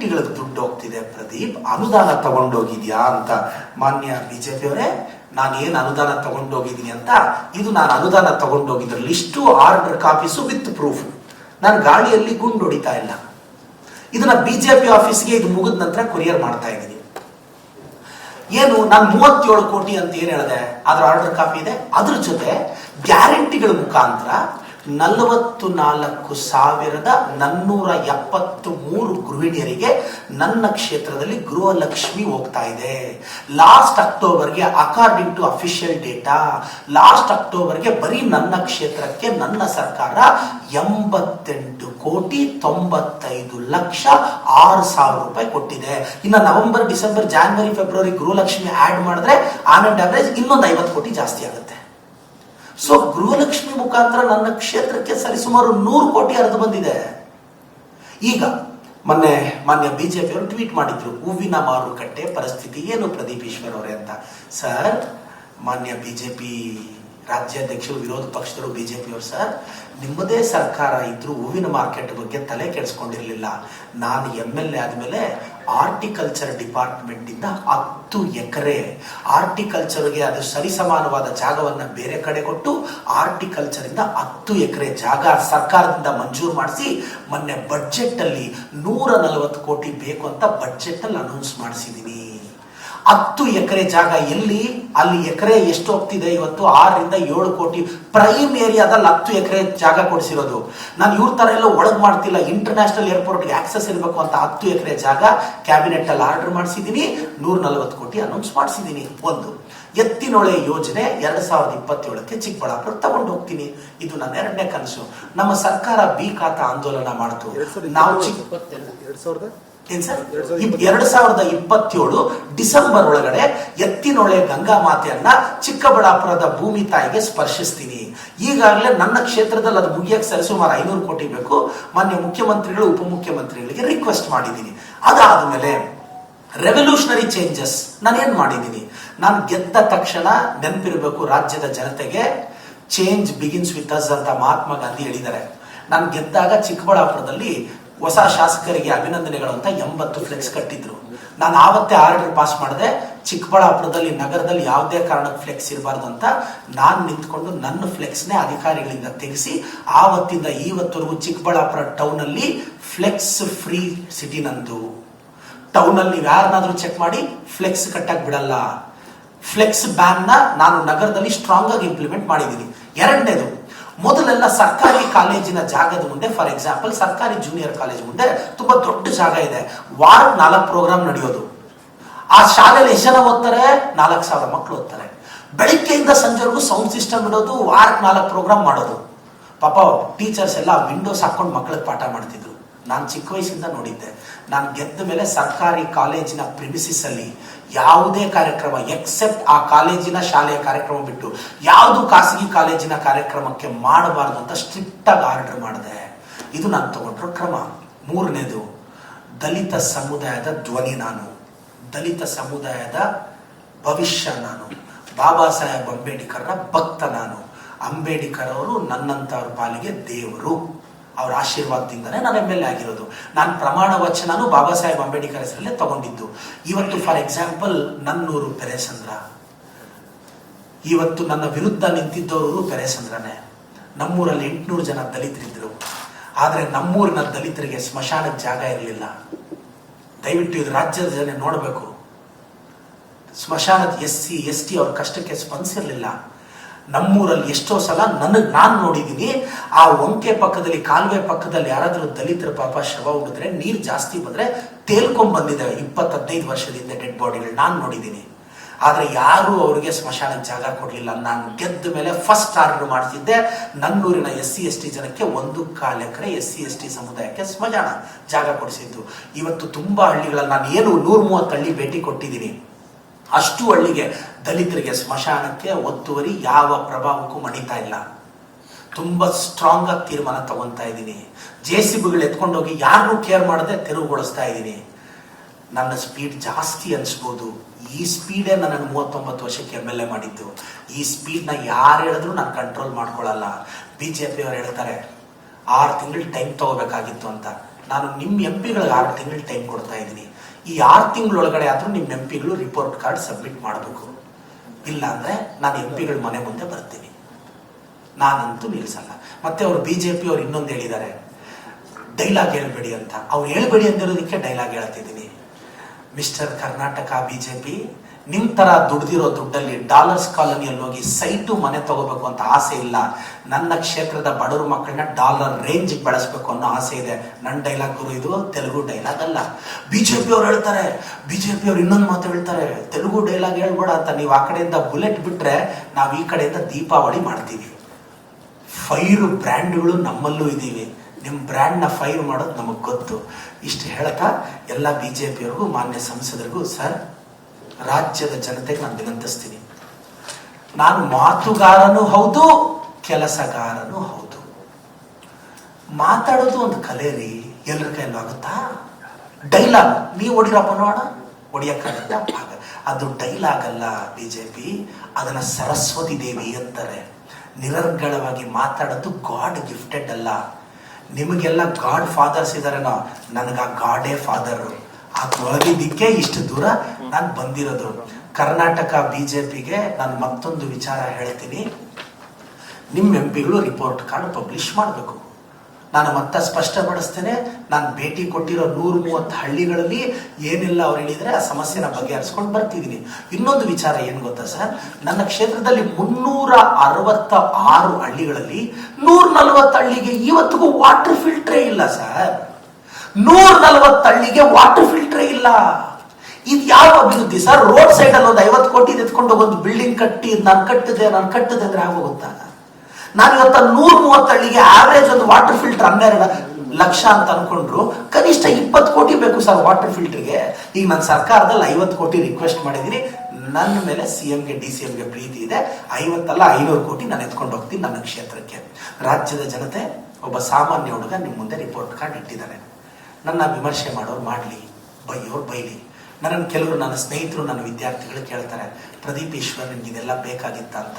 ಗ್ಯಾರಂಟಿಗಳಿಗೆ ದುಡ್ಡು ಹೋಗ್ತಿದೆ ಪ್ರದೀಪ್, ಅನುದಾನ ತಗೊಂಡೋಗಿದ್ಯಾ ಅಂತ ಮಾನ್ಯ ಬಿಜೆಪಿ ಅವರೇ ನಾನು ಏನು ಅನುದಾನ ತಗೊಂಡೋಗಿದ್ದೀನಿ ಅಂತ, ಇದು ನಾನು ಅನುದಾನ ತಗೊಂಡೋಗಿದ್ರ list order copies with proof. ನಾನು ಗಾಳಿಯಲ್ಲಿ ಗುಂಡು ಹೊಡಿತಾ ಇಲ್ಲ. ಇದನ್ನ ಬಿಜೆಪಿ ಆಫೀಸ್ಗೆ ಇದು ಮುಗಿದ ನಂತರ ಕೊರಿಯರ್ ಮಾಡ್ತಾ ಇದ್ದೀನಿ. ಏನು, ನಾನು ಮೂವತ್ತೇಳು ಕೋಟಿ ಅಂತ ಏನ್ ಹೇಳಿದೆ? ಅದರ ಆರ್ಡರ್ ಕಾಪಿ ಇದೆ. ಅದ್ರ ಜೊತೆ ಗ್ಯಾರಂಟಿಗಳ ಮುಖಾಂತರ ನಲವತ್ತು ನಾಲ್ಕು ಸಾವಿರದ ನನ್ನೂರ ಎಪ್ಪತ್ತು ಮೂರು ಗೃಹಿಣಿಯರಿಗೆ ನನ್ನ ಕ್ಷೇತ್ರದಲ್ಲಿ ಗೃಹಲಕ್ಷ್ಮಿ ಹೋಗ್ತಾ ಇದೆ. Last ಅಕ್ಟೋಬರ್ಗೆ according to official data last ಅಕ್ಟೋಬರ್ಗೆ ಬರೀ ನನ್ನ ಕ್ಷೇತ್ರಕ್ಕೆ ನನ್ನ ಸರ್ಕಾರ ಎಂಬತ್ತೆಂಟು ಕೋಟಿ ತೊಂಬತ್ತೈದು ಲಕ್ಷ ಆರು ಸಾವಿರ ರೂಪಾಯಿ ಕೊಟ್ಟಿದೆ. ಇನ್ನು November, December, January, February Gruhalakshmi add ಮಾಡಿದ್ರೆ ಆನ್ ಅಂಡ್ ಆವರೇಜ್ ಇನ್ನೊಂದು ಐವತ್ತು ಕೋಟಿ ಜಾಸ್ತಿ ಆಗುತ್ತೆ. ಸೊ ಗೃಹಲಕ್ಷ್ಮಿ ಮುಖಾಂತರ ನನ್ನ ಕ್ಷೇತ್ರಕ್ಕೆ ಸರಿಸುಮಾರು ನೂರು ಕೋಟಿ ಹರಿದು ಬಂದಿದೆ. ಈಗ, ಮೊನ್ನೆ, ಮಾನ್ಯ ಬಿಜೆಪಿ ಅವರು ಟ್ವೀಟ್ ಮಾಡಿದ್ರು. ಹೂವಿನ ಮಾರುಕಟ್ಟೆ ಪರಿಸ್ಥಿತಿ ಏನು ಪ್ರದೀಪ್ ಈಶ್ವರ್ ಅವರೇ ಅಂತ. ಸರ್, ಮಾನ್ಯ ಬಿಜೆಪಿ ರಾಜ್ಯಾಧ್ಯಕ್ಷರು, ವಿರೋಧ ಪಕ್ಷದರು ಬಿಜೆಪಿ ಅವರು ಸರ್ ನಿಮ್ಮದೇ ಸರ್ಕಾರ ಇದ್ರೂ ಹೂವಿನ ಮಾರ್ಕೆಟ್ ಬಗ್ಗೆ ತಲೆ ಕೆಡಿಸ್ಕೊಂಡಿರ್ಲಿಲ್ಲ. ನಾನು ಎಂ ಎಲ್ ಎ ಆದಮೇಲೆ ಆರ್ಟಿಕಲ್ಚರ್ ಡಿಪಾರ್ಟ್ಮೆಂಟ್ ಇಂದ ಹತ್ತು ಎಕರೆ ಆರ್ಟಿಕಲ್ಚರ್ಗೆ ಅದು ಸರಿಸಮಾನವಾದ ಜಾಗವನ್ನು ಬೇರೆ ಕಡೆ ಕೊಟ್ಟು ಆರ್ಟಿಕಲ್ಚರ್ ಇಂದ ಹತ್ತು ಎಕರೆ ಜಾಗ ಸರ್ಕಾರದಿಂದ ಮಂಜೂರು ಮಾಡಿಸಿ ಮೊನ್ನೆ ಬಡ್ಜೆಟ್ಟಲ್ಲಿ ನೂರ ನಲವತ್ತು ಕೋಟಿ ಬೇಕು ಅಂತ ಬಜೆಟ್ ಅಲ್ಲಿ ಅನೌನ್ಸ್ ಮಾಡಿಸಿದೀನಿ. ಹತ್ತು ಎಕರೆ ಜಾಗ ಎಲ್ಲಿ ಅಲ್ಲಿ ಎಕರೆ ಎಷ್ಟು ಹೋಗ್ತಿದೆ ಇವತ್ತು? ಆರರಿಂದ ಏಳು ಕೋಟಿ. ಪ್ರೈಮ್ ಏರಿಯಾದಲ್ಲಿ ಹತ್ತು ಎಕರೆ ಜಾಗ ಕೊಡಿಸಿರೋದು. ನಾನು ಇವ್ರ ತರ ಎಲ್ಲ ಒಳಗೆ ಮಾಡ್ತಿಲ್ಲ. ಇಂಟರ್ನ್ಯಾಷನಲ್ ಏರ್ಪೋರ್ಟ್ಗೆ ಆಕ್ಸೆಸ್ ಇರಬೇಕು ಅಂತ ಹತ್ತು ಎಕರೆ ಜಾಗ ಕ್ಯಾಬಿನೆಟ್ ಅಲ್ಲಿ ಆರ್ಡರ್ ಮಾಡಿಸಿದೀನಿ. ನೂರ ನಲವತ್ತು ಕೋಟಿ ಅನೌನ್ಸ್ ಮಾಡಿಸಿದ್ದೀನಿ ಒಂದು. ಎತ್ತಿನೊಳೆ ಯೋಜನೆ ಎರಡು ಸಾವಿರದ ಇಪ್ಪತ್ತೇಳಕ್ಕೆ ಚಿಕ್ಕಬಳ್ಳಾಪುರ ತಗೊಂಡು ಹೋಗ್ತೀನಿ. ಇದು ನನ್ನ ಎರಡನೇ ಕನಸು. ನಮ್ಮ ಸರ್ಕಾರ ಬಿ ಖಾತಾ ಆಂದೋಲನ ಮಾಡ್ತು. ನಾವು ಚಿಕ್ಕ ಎರಡ್ ಸಾವಿರದ ಏನ್ ಸರ್ ಎರಡ್ ಸಾವಿರದ ಇಪ್ಪತ್ತೇಳು ಡಿಸೆಂಬರ್ ಒಳಗಡೆ ಎತ್ತಿನೊಳೆ ಗಂಗಾ ಮಾತೆಯನ್ನ ಚಿಕ್ಕಬಳ್ಳಾಪುರದ ಭೂಮಿ ತಾಯಿಗೆ ಸ್ಪರ್ಶಿಸ್ತೀನಿ. ಈಗಾಗಲೇ ನನ್ನ ಕ್ಷೇತ್ರದಲ್ಲಿ ಅದು ಮುಗಿಯಕ್ಕೆ ಸರಿಸುಮಾರು ಐನೂರು ಕೋಟಿ ಬೇಕು. ಮಾನ್ಯ ಮುಖ್ಯಮಂತ್ರಿಗಳು, ಉಪಮುಖ್ಯಮಂತ್ರಿಗಳಿಗೆ ರಿಕ್ವೆಸ್ಟ್ ಮಾಡಿದ್ದೀನಿ. ಅದಾದ ಮೇಲೆ ರೆವಲ್ಯೂಷನರಿ ಚೇಂಜಸ್ ನಾನೇನು ಮಾಡಿದ್ದೀನಿ? ನಾನು ಗೆದ್ದ ತಕ್ಷಣ ನೆನಪಿರಬೇಕು ರಾಜ್ಯದ ಜನತೆಗೆ. ಚೇಂಜ್ ಬಿಗಿನ್ಸ್ ವಿತ್ ಅಸ್ ಅಂತ ಮಹಾತ್ಮ ಗಾಂಧಿ ಹೇಳಿದ್ದಾರೆ. ನಾನು ಗೆದ್ದಾಗ ಚಿಕ್ಕಬಳ್ಳಾಪುರದಲ್ಲಿ ಹೊಸ ಶಾಸಕರಿಗೆ ಅಭಿನಂದನೆಗಳು ಅಂತ ಎಂಬತ್ತು ಫ್ಲೆಕ್ಸ್ ಕಟ್ಟಿದ್ರು. ನಾನು ಆವತ್ತೇ ಆರ್ಡರ್ ಪಾಸ್ ಮಾಡಿದೆ, ಚಿಕ್ಕಬಳ್ಳಾಪುರದಲ್ಲಿ, ನಗರದಲ್ಲಿ ಯಾವುದೇ ಕಾರಣಕ್ಕೆ ಫ್ಲೆಕ್ಸ್ ಇರಬಾರ್ದು ಅಂತ ನಾನು ನಿಂತ್ಕೊಂಡು ನನ್ನ ಫ್ಲೆಕ್ಸ್ನೇ ಅಧಿಕಾರಿಗಳಿಂದ ತೆಗೆಸಿ, ಆವತ್ತಿಂದ ಇವತ್ತವರೆಗೂ ಚಿಕ್ಕಬಳ್ಳಾಪುರ ಟೌನ್ ಅಲ್ಲಿ ಫ್ಲೆಕ್ಸ್ ಫ್ರೀ ಸಿಟಿ ನಂದು. ಟೌನ್ ಅಲ್ಲಿ ನೀವು ಯಾರನ್ನಾದ್ರೂ ಚೆಕ್ ಮಾಡಿ ಫ್ಲೆಕ್ಸ್ ಕಟ್ಟಕ್ ಬಿಡಲ್ಲ. ಫ್ಲೆಕ್ಸ್ ಬ್ಯಾನ್ನ ನಾನು ನಗರದಲ್ಲಿ ಸ್ಟ್ರಾಂಗ್ ಆಗಿ ಇಂಪ್ಲಿಮೆಂಟ್ ಮಾಡಿದ್ದೀನಿ. ಎರಡನೇದು ಮೊದಲೆಲ್ಲ ಸರ್ಕಾರಿ ಕಾಲೇಜಿನ ಜಾಗದ ಮುಂದೆ ಫಾರ್ ಎಕ್ಸಾಂಪಲ್ ಸರ್ಕಾರಿ ಜೂನಿಯರ್ ಕಾಲೇಜ್ ಮುಂದೆ ತುಂಬಾ ದೊಡ್ಡ ಜಾಗ ಇದೆ. ವಾರ ನಾಲ್ಕು ಪ್ರೋಗ್ರಾಮ್ ನಡೆಯೋದು. ಆ ಶಾಲೆಯಲ್ಲಿ ಎಷ್ಟು ಜನ ಓದ್ತಾರೆ? ನಾಲ್ಕು ಸಾವಿರ ಮಕ್ಕಳು ಓದ್ತಾರೆ. ಬೆಳಿಗ್ಗೆಯಿಂದ ಸಂಜೆವರೆಗೂ ಸೌಂಡ್ ಸಿಸ್ಟಮ್ ಇಡೋದು, ವಾರಕ್ಕೆ ನಾಲ್ಕು ಪ್ರೋಗ್ರಾಮ್ ಮಾಡೋದು. ಪಾಪ ಟೀಚರ್ಸ್ ಎಲ್ಲ ವಿಂಡೋಸ್ ಹಾಕೊಂಡು ಮಕ್ಕಳಿಗೆ ಪಾಠ ಮಾಡ್ತಿದ್ರು. ನಾನು ಚಿಕ್ಕ ವಯಸ್ಸಿಂದ ನೋಡಿದ್ದೆ. ನಾನು ಗೆದ್ದ ಮೇಲೆ ಸರ್ಕಾರಿ ಕಾಲೇಜಿನ ಪ್ರಿಮಿಸಿಸ್ ಅಲ್ಲಿ ಯಾವುದೇ ಕಾರ್ಯಕ್ರಮ ಎಕ್ಸೆಪ್ಟ್ ಆ ಕಾಲೇಜಿನ ಶಾಲೆಯ ಕಾರ್ಯಕ್ರಮ ಬಿಟ್ಟು ಯಾವುದು ಖಾಸಗಿ ಕಾಲೇಜಿನ ಕಾರ್ಯಕ್ರಮಕ್ಕೆ ಮಾಡಬಾರ್ದು ಅಂತ ಸ್ಟ್ರಿಕ್ಟ್ ಆಗಿ ಆರ್ಡರ್ ಮಾಡಿದೆ. ಇದು ನಾನು ತಗೊಂಡ್ರ ಕ್ರಮ. ಮೂರನೇದು, ದಲಿತ ಸಮುದಾಯದ ಧ್ವನಿ ನಾನು. ದಲಿತ ಸಮುದಾಯದ ಭವಿಷ್ಯ ನಾನು. ಬಾಬಾ ಸಾಹೇಬ್ ಅಂಬೇಡ್ಕರ್ನ ಭಕ್ತ ನಾನು. ಅಂಬೇಡ್ಕರ್ ಅವರು ನನ್ನಂಥವ್ರ ಪಾಲಿಗೆ ದೇವರು. ಅವ್ರ ಆಶೀರ್ವಾದದಿಂದನೇ ನಾನು ಎಂ ಎಲ್ ಆಗಿರೋದು. ನಾನು ಪ್ರಮಾಣ ವಚನನು ಬಾಬಾ ಸಾಹೇಬ್ ಅಂಬೇಡ್ಕರ್ ಹೆಸರಲ್ಲೇ ತಗೊಂಡಿದ್ದು. ಇವತ್ತು ಫಾರ್ ಎಕ್ಸಾಂಪಲ್ ನನ್ನೂರು ಪೆರೇಸಂದ್ರ. ಇವತ್ತು ನನ್ನ ವಿರುದ್ಧ ನಿಂತಿದ್ದವರು ಪೆರೇಸಂದ್ರನೇ. ನಮ್ಮೂರಲ್ಲಿ ಎಂಟುನೂರು ಜನ ದಲಿತರಿದ್ದರು ಆದರೆ ನಮ್ಮೂರಿನ ದಲಿತರಿಗೆ ಸ್ಮಶಾನದ ಜಾಗ ಇರಲಿಲ್ಲ. ದಯವಿಟ್ಟು ಇದು ರಾಜ್ಯದ ಜನ ನೋಡಬೇಕು. ಸ್ಮಶಾನದ ಎಸ್ ಸಿ ಎಸ್ ಟಿ ಅವ್ರ ಕಷ್ಟಕ್ಕೆ ಸ್ಪಂದಿಸಿರ್ಲಿಲ್ಲ. ನಮ್ಮೂರಲ್ಲಿ ಎಷ್ಟೋ ಸಲ ನನಗೆ ನಾನು ನೋಡಿದ್ದೀನಿ ಆ ಒಂಕೆ ಪಕ್ಕದಲ್ಲಿ, ಕಾಲುವೆ ಪಕ್ಕದಲ್ಲಿ ಯಾರಾದರೂ ದಲಿತರ ಪಾಪ ಶವ ಹುಡಿದ್ರೆ ನೀರು ಜಾಸ್ತಿ ಬಂದರೆ ತೇಲ್ಕೊಂಡ್ ಬಂದಿದ್ದಾವೆ ವರ್ಷದಿಂದ ಡೆಡ್ ಬಾಡಿಗಳು ನಾನು ನೋಡಿದ್ದೀನಿ ಆದರೆ ಯಾರು ಅವರಿಗೆ ಸ್ಮಶಾನಕ್ಕೆ ಜಾಗ ಕೊಡಲಿಲ್ಲ. ನಾನು ಗೆದ್ದ ಮೇಲೆ ಫಸ್ಟ್ ಆರ್ಡರ್ ಮಾಡ್ತಿದ್ದೆ. ನನ್ನೂರಿನ ಎಸ್ ಸಿ, ಎಸ್ ಟಿ ಜನಕ್ಕೆ ಒಂದು ಕಾಲು ಎಕರೆ ಎಸ್ ಸಿ, ಎಸ್ ಟಿ ಸಮುದಾಯಕ್ಕೆ ಸ್ಮಶಾನ ಜಾಗ ಕೊಡಿಸಿದ್ದು. ಇವತ್ತು ತುಂಬಾ ಹಳ್ಳಿಗಳಲ್ಲಿ ನಾನು ಏನು ನೂರ ಮೂವತ್ತು ಹಳ್ಳಿ ಭೇಟಿ ಕೊಟ್ಟಿದ್ದೀನಿ. ಅಷ್ಟು ಹಳ್ಳಿಗೆ ದಲಿತರಿಗೆ ಸ್ಮಶಾನಕ್ಕೆ ಒತ್ತುವರಿ ಯಾವ ಪ್ರಭಾವಕ್ಕೂ ಮಣಿತಾ ಇಲ್ಲ. ತುಂಬ ಸ್ಟ್ರಾಂಗ್ ಆಗಿ ತೀರ್ಮಾನ ತಗೊಂತಾ ಇದ್ದೀನಿ. ಜೆ ಸಿ ಬಿಗಳು ಎತ್ಕೊಂಡೋಗಿ ಯಾರನ್ನೂ ಕೇರ್ ಮಾಡದೆ ತೆರವುಗೊಳಿಸ್ತಾ ಇದ್ದೀನಿ. ನನ್ನ ಸ್ಪೀಡ್ ಜಾಸ್ತಿ ಅನಿಸ್ಬೋದು. ಈ ಸ್ಪೀಡೇ ನನಗೆ ಮೂವತ್ತೊಂಬತ್ತು ವರ್ಷಕ್ಕೆ ಎಂ ಎಲ್ ಎ ಮಾಡಿದ್ದು. ಈ ಸ್ಪೀಡ್ನ ಯಾರು ಹೇಳಿದ್ರು ನಾನು ಕಂಟ್ರೋಲ್ ಮಾಡ್ಕೊಳ್ಳಲ್ಲ. ಬಿ ಜೆ ಪಿ ಅವ್ರು ಹೇಳ್ತಾರೆ, ಆರು ತಿಂಗಳು ಟೈಮ್ ತಗೋಬೇಕಾಗಿತ್ತು ಅಂತ. ನಾನು ನಿಮ್ಮ ಎಂ ಪಿಗಳಿಗೆ ಆರು ತಿಂಗಳು ಟೈಮ್ ಕೊಡ್ತಾ ಇದ್ದೀನಿ. ಈ ಆರು ತಿಂಗಳೊಳಗಡೆ ಆದರೂ ನಿಮ್ಮ ಎಂ ಪಿಗಳು ರಿಪೋರ್ಟ್ ಕಾರ್ಡ್ ಸಬ್ಮಿಟ್ ಮಾಡಬೇಕು. ಇಲ್ಲ ಅಂದರೆ ನಾನು ಎಂ ಪಿಗಳ ಮನೆ ಮುಂದೆ ಬರ್ತೀನಿ. ನಾನಂತೂ ನಿಲ್ಸಲ್ಲ. ಮತ್ತೆ ಅವರು ಬಿ ಜೆ ಪಿ ಅವ್ರು ಇನ್ನೊಂದು ಹೇಳಿದ್ದಾರೆ. ಡೈಲಾಗ್ ಹೇಳ್ಬೇಡಿ ಅಂತ. ಅವ್ರು ಹೇಳ್ಬೇಡಿ ಅಂದಿರೋದಕ್ಕೆ ಡೈಲಾಗ್ ಹೇಳ್ತಿದ್ದೀನಿ. Mister Karnataka B J P ನಿಮ್ಮ ಥರ ದುಡ್ದಿರೋ ದುಡ್ಡಲ್ಲಿ ಡಾಲರ್ಸ್ ಕಾಲೋನಿಯಲ್ಲಿ ಹೋಗಿ ಸೈಟು ಮನೆ ತಗೋಬೇಕು ಅಂತ ಆಸೆ ಇಲ್ಲ. ನನ್ನ ಕ್ಷೇತ್ರದ ಬಡವರು ಮಕ್ಕಳನ್ನ ಡಾಲರ್ ರೇಂಜ್ ಬಳಸಬೇಕು ಅನ್ನೋ ಆಸೆ ಇದೆ. ನನ್ನ ಡೈಲಾಗ್ ಗುರು, ಇದು ತೆಲುಗು ಡೈಲಾಗ್ ಅಲ್ಲ. ಬಿ ಜೆ ಪಿ ಅವ್ರು ಹೇಳ್ತಾರೆ ಬಿ ಜೆ ಪಿ ಅವ್ರು ಇನ್ನೊಂದು ಮಾತು ಹೇಳ್ತಾರೆ, ತೆಲುಗು ಡೈಲಾಗ್ ಹೇಳ್ಬೇಡ ಅಂತ ನೀವು ಆ ಕಡೆಯಿಂದ ಬುಲೆಟ್ ಬಿಟ್ರೆ ನಾವು ಈ ಕಡೆಯಿಂದ ದೀಪಾವಳಿ ಮಾಡ್ತೀವಿ. ಫೈರ್ ಬ್ರ್ಯಾಂಡ್ಗಳು ನಮ್ಮಲ್ಲೂ ಇದ್ದೀವಿ. ನಿಮ್ಮ ಬ್ರ್ಯಾಂಡ್ನ ಫೈರ್ ಮಾಡೋದು ನಮಗೆ ಗೊತ್ತು. ಇಷ್ಟು ಹೇಳ್ತಾ ಎಲ್ಲ ಬಿ ಜೆ ಪಿಯವ್ರಿಗೂ ಮಾನ್ಯ ಸಂಸದರಿಗೂ ಸರ್ ರಾಜ್ಯದ ಜನತೆಗೆ ನಾನು ವಿನಂತಿಸ್ತೀನಿ. ನಾನು ಮಾತುಗಾರನೂ ಹೌದು, ಕೆಲಸಗಾರನೂ ಹೌದು. ಮಾತಾಡೋದು ಒಂದು ಕಲೆ ರೀ. ಎಲ್ಲರ ಕೈಯಲ್ಲೂ ಆಗುತ್ತಾ? ಡೈಲಾಗ್. ನೀವು ಹೊಡಿರಪ್ಪ ನೋಡ ಹೊಡಿಯಕ್ಕಾಗತ್ತ ಆಗ ಅದು ಡೈಲಾಗ್ ಅಲ್ಲ ಬಿ ಜೆ ಪಿ ಅದನ್ನ ಸರಸ್ವತಿ ದೇವಿ ಅಂತಾರೆ ನಿರರ್ಗಳವಾಗಿ ಮಾತಾಡೋದು ಗಾಡ್ ಗಿಫ್ಟೆಡ್ ಅಲ್ಲ. ನಿಮಗೆಲ್ಲ ಗಾಡ್ ಫಾದರ್ಸ್ ಇದಾರೇನೋ ನನಗೆ ಆ ಗಾಡೇ ಫಾದರ್. ಆ ತೊಳಗಿದ್ದಕ್ಕೆ ಇಷ್ಟು ದೂರ ನಾನು ಬಂದಿರೋದು. ಕರ್ನಾಟಕ ಬಿಜೆಪಿಗೆ ನಾನು ಮತ್ತೊಂದು ವಿಚಾರ ಹೇಳ್ತೀನಿ. ನಿಮ್ಮ ಎಂ ಪಿಗಳು ರಿಪೋರ್ಟ್ ಕಾರ್ಡ್ ಪಬ್ಲಿಷ್ ಮಾಡಬೇಕು. ನಾನು ಮತ್ತೆ ಸ್ಪಷ್ಟಪಡಿಸ್ತೇನೆ, ನಾನು ಭೇಟಿ ಕೊಟ್ಟಿರೋ ನೂರ ಮೂವತ್ತು ಹಳ್ಳಿಗಳಲ್ಲಿ ಏನೆಲ್ಲ ಅವ್ರು ಹೇಳಿದರೆ ಆ ಸಮಸ್ಯೆನ ಬಗೆಹರಿಸ್ಕೊಂಡು ಬರ್ತಿದ್ದೀನಿ. ಇನ್ನೊಂದು ವಿಚಾರ ಏನು ಗೊತ್ತಾ ಸರ್? ನನ್ನ ಕ್ಷೇತ್ರದಲ್ಲಿ ಮುನ್ನೂರ ಅರವತ್ತ ಆರು ಹಳ್ಳಿಗಳಲ್ಲಿ ನೂರ ನಲವತ್ತು ಹಳ್ಳಿಗೆ ಇವತ್ತಿಗೂ ವಾಟರ್ ಫಿಲ್ಟ್ರೇ ಇಲ್ಲ ಸರ್. ನೂರ ನಲವತ್ತು ಹಳ್ಳಿಗೆ ವಾಟರ್ ಫಿಲ್ಟ್ರೇ ಇಲ್ಲ. ಇದು ಯಾವ ಅಭಿವೃದ್ಧಿ? ಸರ್, ರೋಡ್ ಸೈಡ್ ಅಲ್ಲಿ ಒಂದು ಐವತ್ತು ಕೋಟಿ ಎತ್ಕೊಂಡು ಒಂದು ಬಿಲ್ಡಿಂಗ್ ಕಟ್ಟಿ, ನಾನು ಕಟ್ಟಿದೆ ನಾನು ಕಟ್ಟಿದೆ ಅಂದ್ರೆ ಆಗೋಗುತ್ತಾ ನಾನು ಇವತ್ತ ನೂರ ಮೂವತ್ತಳ್ಳಿಗೆ ಆವರೇಜ್ ಒಂದು ವಾಟರ್ ಫಿಲ್ಟರ್ ಹನ್ನೆರಡು ಲಕ್ಷ ಅಂತ ಅನ್ಕೊಂಡ್ರು. ಕನಿಷ್ಠ ಇಪ್ಪತ್ತು ಕೋಟಿ ಬೇಕು ಸರ್ ವಾಟರ್ ಫಿಲ್ಟರ್ಗೆ ಈಗ ನನ್ನ ಸರ್ಕಾರದಲ್ಲಿ ಐವತ್ತು ಕೋಟಿ ರಿಕ್ವೆಸ್ಟ್ ಮಾಡಿದ್ದೀನಿ. ನನ್ನ ಮೇಲೆ ಸಿ ಎಂಗೆ ಡಿ ಸಿ ಎಂಗೆ ಪ್ರೀತಿ ಇದೆ. ಐವತ್ತಲ್ಲ ಐನೂರು ಕೋಟಿ ನಾನು ಎತ್ಕೊಂಡು ಹೋಗ್ತೀನಿ ನನ್ನ ಕ್ಷೇತ್ರಕ್ಕೆ. ರಾಜ್ಯದ ಜನತೆ, ಒಬ್ಬ ಸಾಮಾನ್ಯ ಹುಡುಗ ನಿಮ್ಮ ಮುಂದೆ ರಿಪೋರ್ಟ್ ಕಾರ್ಡ್ ಇಟ್ಟಿದ್ದಾರೆ. ನನ್ನ ವಿಮರ್ಶೆ ಮಾಡೋರು ಮಾಡಲಿ ಬೈಯೋರು ಬೈಲಿ. ನನ್ನನ್ನು ಕೆಲವರು ನನ್ನ ಸ್ನೇಹಿತರು ನನ್ನ ವಿದ್ಯಾರ್ಥಿಗಳು ಕೇಳ್ತಾರೆ ಪ್ರದೀಪ್ ಈಶ್ವರ್ ನಿಮ್ಗೆ ಇದೆಲ್ಲ ಬೇಕಾಗಿತ್ತ ಅಂತ